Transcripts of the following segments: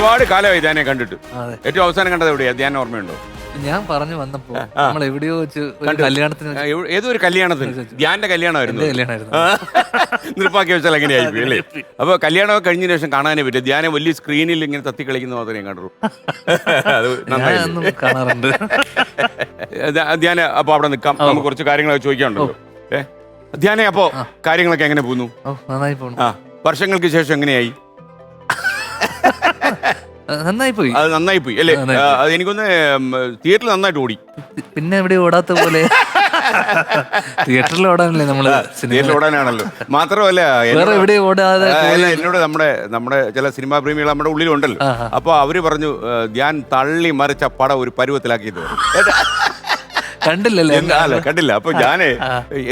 ഒരുപാട് കാലമായി ധ്യാനെ കണ്ടിട്ട്. അതെ. ഏറ്റവും അവസാനം കണ്ടത് എവിടെയാ? ധ്യാനം ഓർമ്മയുണ്ടോ? ഞാൻ പറഞ്ഞു വന്നപ്പോ നമ്മൾ എവിടെയോ വെച്ച് ഒരു കല്യാണത്തിന് ആ, എവ്- ഏതോ ഒരു കല്യാണത്തിന് ധ്യാന്റെ കല്യാണമായിരുന്നു. എന്റെ കല്യാണമായിരുന്നു. നിർപ്പാക്കി വെച്ചാൽ അങ്ങനെയായിരിക്കും അല്ലേ? അപ്പൊ കല്യാണമൊക്കെ കഴിഞ്ഞതിന് ശേഷം കാണാനേ പറ്റും ധ്യാനം വലിയ സ്ക്രീനിൽ ഇങ്ങനെ തത്തി കളിക്കുന്ന മാത്രമേ ഞാൻ കണ്ടുള്ളൂ. അത് ഞാൻ നന്നായി. ഒന്നും കാണാറുണ്ട്. ധ്യാന അപ്പൊ അവിടെ നിൽക്കാം. നമുക്ക് കുറച്ച് കാര്യങ്ങളൊക്കെ ചോദിക്കാനുണ്ടല്ലോ. ഏ? ധ്യാനെ അപ്പോ കാര്യങ്ങളൊക്കെ എങ്ങനെ പോകുന്നു? ഓ നന്നായി പോണു ആ. വർഷങ്ങൾക്ക് ശേഷം എങ്ങനെയായി? നന്നായി പോയി അത് നന്നായി പോയി അല്ലേ നന്നായി അത് എനിക്കൊന്ന് തിയേറ്ററിൽ നന്നായിട്ട് ഓടി. പിന്നെ ഇവിടെ ഓടാത്ത പോലെ? തിയേറ്ററിൽ ഓടാനല്ലേ നമ്മൾ സിനിമ? തിയേറ്ററിൽ ഓടാനാണല്ലോ. മാത്രമല്ല വേറെ എന്നോട് എവിടെ ഓടാതെ ആ, അല്ല, എന്നോട് നമ്മുടെ നമ്മുടെ ചില സിനിമാ പ്രേമികൾ നമ്മുടെ ഉള്ളിലുണ്ടല്ലോ. അപ്പൊ അവർ പറഞ്ഞു ഏ, ഞാൻ തള്ളി മറിച്ച പടം ഒരു പരുവത്തിലാക്കിയത്. കണ്ടില്ലല്ലേ? അല്ല കണ്ടില്ല. അപ്പൊ ഞാൻ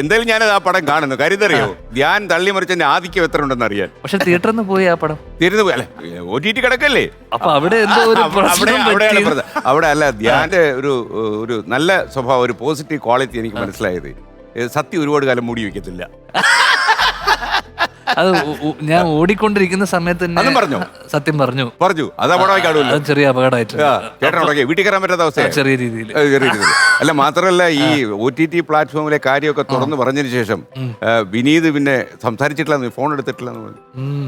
എന്തായാലും ഞാനത് ആ പടം കാണുന്നു. കരുതറിയോ ഞാൻ തള്ളി മറിച്ചതിന്റെ ആധിക്യം എത്ര ഉണ്ടെന്ന് അറിയാൻ. പക്ഷെ തിയേറ്ററിൽ നിന്ന് പോയി ആ പടം. തിരുന്ന് പോയി. അല്ലെ ഒ ടി ടി കിടക്കല്ലേ? അപ്പൊ അവിടെ എന്തോ ഒരു അവിടെ പ്രശ്നം അവിടെയാണ് പറ്റി. അവിടെ അല്ല ധ്യാന്റെ ഒരു ഒരു നല്ല സ്വഭാവം ഒരു പോസിറ്റീവ് ക്വാളിറ്റി എനിക്ക് മനസ്സിലായത്. ഏ, സത്യം ഒരുപാട് കാലം മൂടി വെക്കത്തില്ല അത് ഞാൻ ഓടിക്കൊണ്ടിരിക്കുന്ന സമയത്ത് പറഞ്ഞു അതും പറഞ്ഞോ? സത്യം പറഞ്ഞു. പറഞ്ഞു. അത് അപകടമായി കാണുമല്ലോ. അത് ചെറിയ അപകടമായിട്ട് ആ, ചേട്ടൻ ഉടക്കി വീട്ടിൽ കയറാൻ പറ്റാത്ത അവസ്ഥ ചെറിയ രീതിയിൽ. ചെറിയ രീതിയിൽ. അല്ല മാത്രമല്ല ഈ ഒ ടി ടി പ്ലാറ്റ്ഫോമിലെ കാര്യമൊക്കെ തുറന്നു പറഞ്ഞതിന് ശേഷം ആ, വിനീത് പിന്നെ സംസാരിച്ചിട്ടില്ല ഫോൺ എടുത്തിട്ടില്ല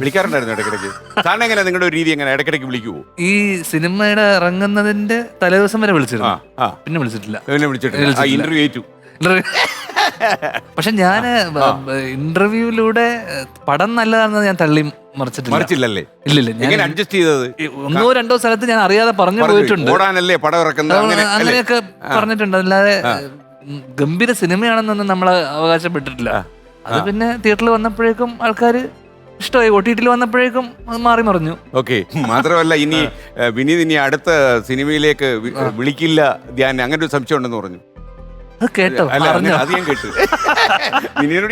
വിളിക്കാറുണ്ടായിരുന്നു ഇടയ്ക്കിടയ്ക്ക്. കാരണം എങ്ങനെ നിങ്ങളുടെ ഒരു രീതി എങ്ങനെ? ഇടയ്ക്കിടയ്ക്ക് വിളിക്കുവോ? ഈ സിനിമയുടെ ഇറങ്ങുന്നതിന്റെ തലേദിവസം വരെ ആ വിളിച്ചിരുന്നു. ആ പിന്നെ വിളിച്ചിട്ടില്ല. പിന്നെ വിളിച്ചിട്ടില്ല. ആ വിളിച്ചിട്ടില്ല. ഇന്റർവ്യൂ ഏറ്റു. പക്ഷെ ഞാൻ ഇന്റർവ്യൂവിലൂടെ പടം നല്ലതാണെന്ന് ഞാൻ തള്ളി മറിച്ചിട്ടില്ല. മറിച്ചില്ലല്ലേ? ഇല്ലില്ല ഞാൻ അഡ്ജസ്റ്റ് ചെയ്തത്? ഒന്നോ രണ്ടോ സ്ഥലത്ത് ഞാൻ അറിയാതെ പറഞ്ഞു പോയിട്ടുണ്ട്. ഓടാനല്ലേ പടം ഇറക്കുന്നത്? അങ്ങനെ അല്ലേ? അങ്ങനെയൊക്കെ പറഞ്ഞിട്ടുണ്ട്. അല്ലാതെ ഗംഭീര സിനിമയാണെന്നൊന്നും നമ്മൾ അവകാശപ്പെട്ടിട്ടില്ല. അത് പിന്നെ തിയേറ്ററിൽ വന്നപ്പോഴേക്കും ആൾക്കാർ ഇഷ്ടമായി. ഒ ടി ടിയിൽ വന്നപ്പോഴേക്കും മാറി മറിഞ്ഞു. ഓക്കെ. മാത്രമല്ല ഇനി വിനീത് ഇനി അടുത്ത സിനിമയിലേക്ക് വിളിക്കില്ല ധ്യാൻ അങ്ങനെ ഒരു സംശയം ഉണ്ടെന്ന് പറഞ്ഞു. അത് കേട്ടോ അല്ല അത് ഞാൻ കേട്ടു.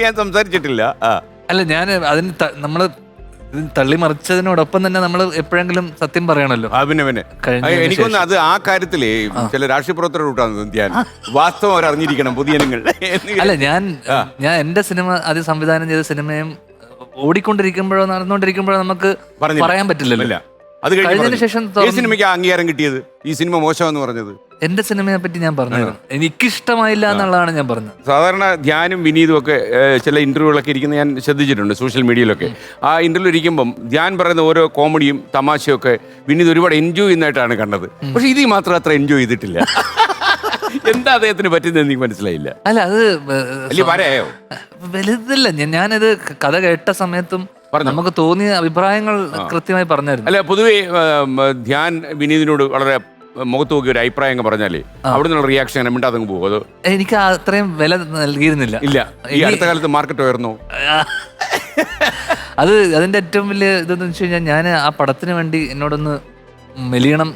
ഞാൻ സംസാരിച്ചിട്ടില്ല. ആ. അല്ല ഞാൻ അതിന് ത- നമ്മൾ ഇത് തള്ളി മറിച്ചതിനോടൊപ്പം തന്നെ നമ്മൾ എപ്പോഴെങ്കിലും സത്യം പറയണല്ലോ. ആ പിന്നെ പിന്നെ. കഴിഞ്ഞതിന് ആ, എനിക്കൊന്ന് അത് ആ കാര്യത്തിൽ ചില രാഷ്ട്രീയ പ്രവർത്തകർ ധ്യാൻ വാസ്തവം അവർ അറിഞ്ഞിരിക്കണം പൊതുജനങ്ങൾ എന്ന് അല്ല ഞാൻ ഞാൻ എന്റെ സിനിമ ആദ്യം സംവിധാനം ചെയ്ത സിനിമയും ഓടിക്കൊണ്ടിരിക്കുമ്പോഴോ നടന്നുകൊണ്ടിരിക്കുമ്പോഴോ നമുക്ക് പറഞ്ഞില്ല. പറയാൻ പറ്റില്ലല്ലോ. ഇല്ല. അത് കഴിഞ്ഞ് കഴിഞ്ഞതിന്. ശേഷം ഈ തുറന്ന് സിനിമയ്ക്ക് അംഗീകാരം കിട്ടിയത്? ഈ സിനിമ മോശമെന്ന് പറഞ്ഞത്? എന്റെ സിനിമയെ പറ്റി ഞാൻ പറഞ്ഞു എനിക്കിഷ്ടമായില്ല എന്നുള്ളതാണ് ഞാൻ പറഞ്ഞത്. സാധാരണ ധ്യാനും വിനീതും ഒക്കെ ചില ഇന്റർവ്യൂകളൊക്കെ ഇരിക്കുന്ന ഞാൻ ശ്രദ്ധിച്ചിട്ടുണ്ട് സോഷ്യൽ മീഡിയയിലൊക്കെ. ആ ഇന്റർവ്യൂ ഇരിക്കുമ്പം ധ്യാൻ പറയുന്ന ഓരോ കോമഡിയും തമാശയും ഒക്കെ വിനീത് ഒരുപാട് എൻജോയ് ചെയ്യുന്നതായിട്ടാണ് കണ്ടത്. പക്ഷെ ഇത് മാത്രം അത്ര എൻജോയ് ചെയ്തിട്ടില്ല. എന്താ അദ്ദേഹത്തിന് പറ്റുന്നത് എനിക്ക് മനസ്സിലായില്ല. അല്ല അത് പറയോ വലുതല്ല. ഞാനത് കഥ കേട്ട സമയത്തും നമുക്ക് തോന്നിയ അഭിപ്രായങ്ങൾ കൃത്യമായി പറഞ്ഞായിരുന്നു. അല്ല പൊതുവേ ധ്യാൻ വിനീതിനോട് വളരെ മുഖത്ത് നോക്കി ഒരു അഭിപ്രായം അങ്ങ് പറഞ്ഞാലേ അവിടെ നിന്നുള്ള റിയാക്ഷൻ അങ്ങനെ മിണ്ടാതങ്ങ് പോകും. അത് എനിക്ക് അത്രയും വില നൽകിയിരുന്നില്ല. ഇല്ല. ഈ അടുത്ത കാലത്ത് മാർക്കറ്റ് ഉയർന്നു. അത് അതിന്റെ ഏറ്റവും വലിയ ഇതെന്ന് വെച്ച് കഴിഞ്ഞാൽ ഞാൻ ആ പടത്തിന് വേണ്ടി എന്നോടൊന്ന് മെലിയണം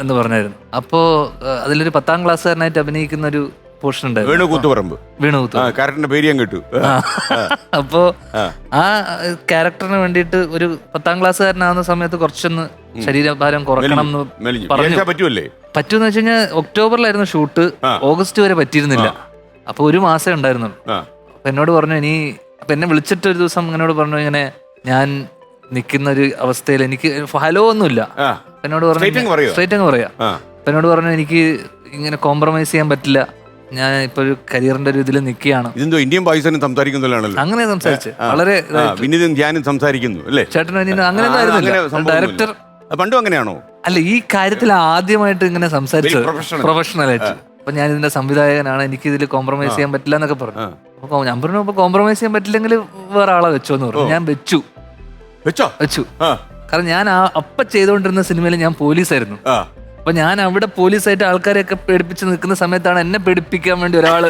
എന്ന് പറഞ്ഞായിരുന്നു. അപ്പോ അതിലൊരു പത്താം ക്ലാസ്സുകാരനായിട്ട് അഭിനയിക്കുന്ന ഒരു പോർഷൻ ഉണ്ടായിരുന്നു. വേണു കൂത്തുപറമ്പ്. വീണു ആ കുത്തു പേര് ഞാൻ കേട്ടു. ആ. അപ്പോ ആ. ആ ക്യാരക്ടറിന് വേണ്ടിയിട്ട് ഒരു പത്താം ക്ലാസ്സുകാരനാവുന്ന സമയത്ത് കുറച്ചൊന്ന് ശരീരഭാരം കുറക്കണം എന്ന് മെലിഞ്ഞു. പറഞ്ഞു. വിചാരിച്ചാ പറ്റുമല്ലേ പറ്റൂന്ന് വെച്ച് കഴിഞ്ഞാൽ ഒക്ടോബറിലായിരുന്നു ഷൂട്ട്. ആ. ഓഗസ്റ്റ് വരെ പറ്റിയിരുന്നില്ല. അപ്പൊ ഒരു മാസേ ഉണ്ടായിരുന്നുള്ളൂ ആ. അപ്പൊ എന്നോട് പറഞ്ഞു ഇനി അപ്പൊ എന്നെ വിളിച്ചിട്ട് ഒരു ദിവസം എന്നോട് പറഞ്ഞു ഇങ്ങനെ ഞാൻ നിൽക്കുന്ന ഒരു അവസ്ഥയിൽ എനിക്ക് ഹലോ ഒന്നുമില്ല. ആ. അപ്പൊ എന്നോട് Straight അങ്ങ് പറയുവോ? സ്ട്രേറ്റ് അങ്ങ് പറയാ ആ. അപ്പൊ എന്നോട് പറഞ്ഞു എനിക്ക് ഇങ്ങനെ കോംപ്രമൈസ് ചെയ്യാൻ പറ്റില്ല. ഞാൻ ഇപ്പൊ ഒരു കരിയറിന്റെ ഒരു ഇതിൽ നിൽക്കുകയാണ്. ഇതെന്തോ ഇന്ത്യൻ പാകിസ്ഥാനും സംസാരിക്കുന്നല്ലോ അങ്ങനെ സംസാരിച്ച്. വളരെ വിനീതും ധ്യാനും സംസാരിക്കുന്നു അല്ലേ? ചേട്ടൻ അങ്ങനെ. ഡയറക്ടർ പണ്ടും അങ്ങനെയാണോ? അല്ല ഈ കാര്യത്തിൽ ആദ്യമായിട്ട് ഇങ്ങനെ സംസാരിച്ചു. പ്രൊഫഷണൽ ആയിട്ട്. അപ്പൊ ഞാൻ ഇതിന്റെ സംവിധായകനാണ് എനിക്ക് ഇതിൽ കോംപ്രമൈസ് ചെയ്യാൻ പറ്റില്ല എന്നൊക്കെ പറഞ്ഞു. അപ്പൊ ഞാൻ പറഞ്ഞു അപ്പൊ കോംപ്രമൈസ് ചെയ്യാൻ പറ്റില്ലെങ്കിൽ വേറെ ആളെ വെച്ചോ എന്ന് പറഞ്ഞു. ഞാൻ വെച്ചു. വെച്ചോ? വെച്ചു. കാരണം ഞാൻ അപ്പൊ ചെയ്തുകൊണ്ടിരുന്ന സിനിമയിൽ ഞാൻ പോലീസായിരുന്നു. അപ്പൊ ഞാൻ അവിടെ പോലീസായിട്ട് ആൾക്കാരെയൊക്കെ പേടിപ്പിച്ച് നിൽക്കുന്ന സമയത്താണ് എന്നെ പേടിപ്പിക്കാൻ വേണ്ടി ഒരാൾ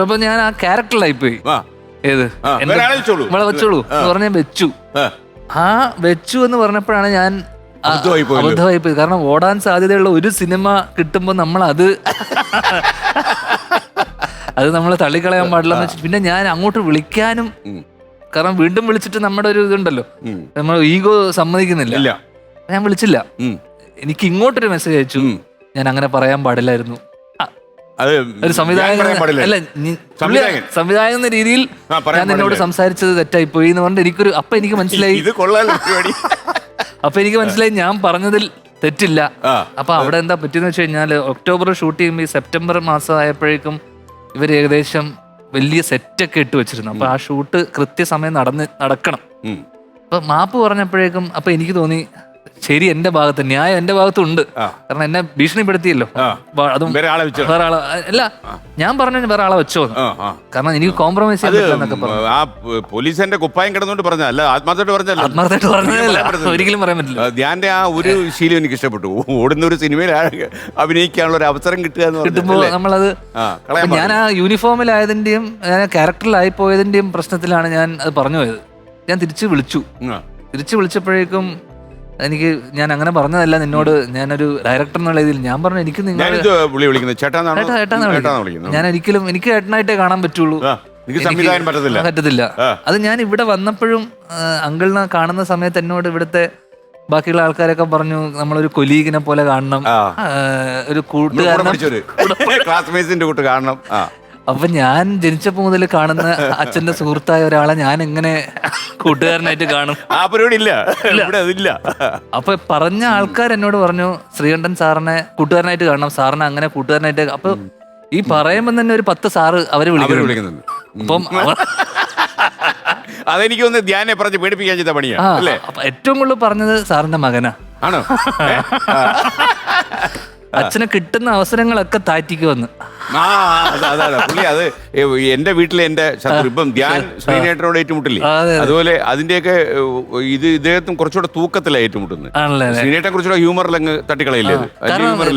അപ്പൊ ഞാൻ ആ ക്യാരക്ടറിലായി പോയി ഏത്? ആളെ വെച്ചോളൂ. എന്ന് പറഞ്ഞ വെച്ചു. ആ, വെച്ചു എന്ന് പറഞ്ഞപ്പോഴാണ് ഞാൻ അബദ്ധമായി പോയി കാരണം ഓടാൻ സാധ്യതയുള്ള ഒരു സിനിമ കിട്ടുമ്പോൾ നമ്മൾ അത് അത് നമ്മൾ തള്ളിക്കളയാൻ പാടില്ല പിന്നെ ഞാൻ അങ്ങോട്ട് വിളിക്കാനും കാരണം വീണ്ടും വിളിച്ചിട്ട് നമ്മുടെ ഒരു ഇതുണ്ടല്ലോ. നമ്മൾ ഈഗോ സമ്മതിക്കുന്നില്ല. ഞാൻ വിളിച്ചില്ല. എനിക്ക് ഇങ്ങോട്ടൊരു മെസ്സേജ് അയച്ചു. ഞാൻ അങ്ങനെ പറയാൻ പാടില്ലായിരുന്നു. ഒരു സംവിധായകൻ അല്ല സംവിധായകൻ. എന്ന രീതിയിൽ ഞാൻ നിന്നോട്. സംസാരിച്ചത് തെറ്റായി പോയി എന്ന് പറഞ്ഞിട്ട് എനിക്കൊരു അപ്പൊ എനിക്ക് മനസ്സിലായി. അപ്പൊ എനിക്ക് മനസ്സിലായി ഞാൻ പറഞ്ഞതിൽ തെറ്റില്ല. അപ്പൊ അവിടെ എന്താ പറ്റിയെന്ന് വെച്ച് കഴിഞ്ഞാൽ ഒക്ടോബർ ഷൂട്ട് ചെയ്യുമ്പോൾ ഈ സെപ്റ്റംബർ മാസം ആയപ്പോഴേക്കും ഇവർ ഏകദേശം വലിയ സെറ്റൊക്കെ ഇട്ട് വെച്ചിരുന്നു. അപ്പൊ ആ ഷൂട്ട് കൃത്യസമയം നടന്ന് നടക്കണം. അപ്പൊ മാപ്പ് പറഞ്ഞപ്പോഴേക്കും അപ്പൊ എനിക്ക് തോന്നി ശരി എന്റെ ഭാഗത്ത് ന്യായം എന്റെ ഭാഗത്തുണ്ട്. ഉണ്ട് കാരണം എന്നെ ഭീഷണിപ്പെടുത്തിയല്ലോ. അതും വേറെ ആളെ വെച്ചോ? വേറെ ആളെ അല്ല ഞാൻ പറഞ്ഞു വേറെ ആളെ വെച്ചോ? കാരണം എനിക്ക് കോംപ്രമൈസ് ആ പോലീസ് എന്റെ കുപ്പായം കിടന്നുകൊണ്ട് പറഞ്ഞ അല്ല ആത്മാർത്ഥമായിട്ട് പറഞ്ഞല്ല ആത്മാർത്ഥമായിട്ട് പറഞ്ഞതല്ല. പറയാൻ ഒരിക്കലും പറയാൻ പറ്റില്ല. ധ്യാന്റെ ആ ഒരു ശീലം എനിക്ക് ഇഷ്ടപ്പെട്ടു ഓടുന്ന ഒരു സിനിമയിൽ അഭിനയിക്കാനുള്ള ഒരു അവസരം കിട്ടുക എന്ന് കിട്ടുമ്പോ പറഞ്ഞാൽ നമ്മളത് ഞാൻ ആ യൂണിഫോമിലായതിന്റെയും ഞാൻ ക്യാരക്ടറിലായി പോയതിന്റെയും പ്രശ്നത്തിലാണ് ഞാൻ അത് പറഞ്ഞു പോയത്. ഞാൻ തിരിച്ചു വിളിച്ചു. തിരിച്ചു വിളിച്ചപ്പോഴേക്കും എനിക്ക് ഞാൻ അങ്ങനെ പറഞ്ഞതല്ല നിന്നോട് ഞാനൊരു ഡയറക്ടർ എന്നുള്ള രീതിയിൽ ഞാൻ പറഞ്ഞു എനിക്ക് നിങ്ങൾ ഞാൻ ഒരിക്കലും എനിക്ക് ഏട്ടനായിട്ടേ കാണാൻ പറ്റുള്ളൂ. പറ്റത്തില്ല. പറ്റത്തില്ല. അത് ഞാൻ ഇവിടെ വന്നപ്പോഴും അങ്കിളിനെ കാണുന്ന സമയത്ത് എന്നോട് ഇവിടുത്തെ ബാക്കിയുള്ള ആൾക്കാരൊക്കെ പറഞ്ഞു നമ്മളൊരു കൊലീഗിനെ പോലെ കാണണം. ഒരു കൂട്ടുകാരനെ ക്ലാസ്മേറ്റ്സിന്റെ കൂട്ട് കാണണം. അപ്പൊ ഞാൻ ജനിച്ചപ്പോ മുതൽ കാണുന്ന അച്ഛന്റെ സുഹൃത്തായ ഒരാളെ ഞാൻ എങ്ങനെ കൂട്ടുകാരനായിട്ട് കാണും? ആ പരിപാടി ഇല്ല. ഇവിടെ അതില്ല. അപ്പൊ പറഞ്ഞ ആൾക്കാർ എന്നോട് പറഞ്ഞു ശ്രീകണ്ഠൻ സാറിനെ കൂട്ടുകാരനായിട്ട് കാണണം. സാറിനെ അങ്ങനെ കൂട്ടുകാരനായിട്ട് അപ്പൊ ഈ പറയുമ്പോൾ തന്നെ ഒരു പത്ത് സാറ് അവരെ അവർ വിളിക്കുന്നു വിളിക്കുന്നുണ്ട്. അപ്പം അതെനിക്ക് ഒന്ന് ധ്യാനെ പറഞ്ഞ് പേടിപ്പിക്കാൻ ചെയ്ത പണിയാ അല്ലേ? ഏറ്റവും കൂടുതൽ പറഞ്ഞത് സാറിന്റെ മകനാ. ആണോ? അച്ഛനെ കിട്ടുന്ന അവസരങ്ങളൊക്കെ താറ്റിക്ക് വന്ന് ആ അതാ. പുള്ളി എന്റെ വീട്ടിലെ എന്റെ ശത്രു ഇപ്പം ധ്യാൻ ശ്രീനേട്ടനോട് ഏറ്റുമുട്ടില്ലേ. അതുപോലെ അതിന്റെയൊക്കെ ഇത് ഇദ്ദേഹത്തും കുറച്ചുകൂടെ തൂക്കത്തിലാണ് ഏറ്റുമുട്ടുന്നത്. ശ്രീനേട്ടനെ കുറച്ചുകൂടെ ഹ്യൂമറിൽ അങ്ങ് തട്ടിക്കളയില്ലേ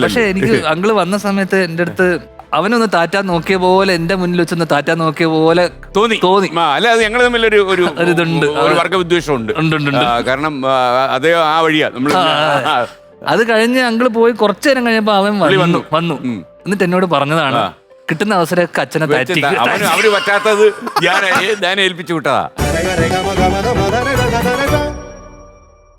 പക്ഷേ എനിക്ക് അങ്കിൾ വന്ന സമയത്ത് എന്റെ അടുത്ത് അവനൊന്ന് താറ്റാൻ നോക്കിയ പോലെ എന്റെ മുന്നിൽ വെച്ചൊന്ന് താറ്റാൻ നോക്കിയ പോലെ തോന്നി. തോന്നി. അല്ല അത് ഞങ്ങൾ തമ്മിൽ ഒരു ഒരു ഇതുണ്ട്. ഒരു വർഗവിദ്വേഷം വിദ്വേഷമുണ്ട് ഉണ്ട്, ഉണ്ട്, ഉണ്ട്. കാരണം അതേ ആ വഴിയാ നമ്മൾ അത് കഴിഞ്ഞ് അങ്കിൾ പോയി കുറച്ചു നേരം കഴിഞ്ഞപ്പോ അവൻ വന്നു വന്നു. എന്നിട്ട് എന്നോട് പറഞ്ഞതാണ് കിട്ടുന്ന അവസരമൊക്കെ അച്ഛനെ തട്ടി അവന് അവർ പറ്റാത്തത് ഞാൻ ഞാൻ ഏൽപ്പിച്ചു വിട്ടതാ.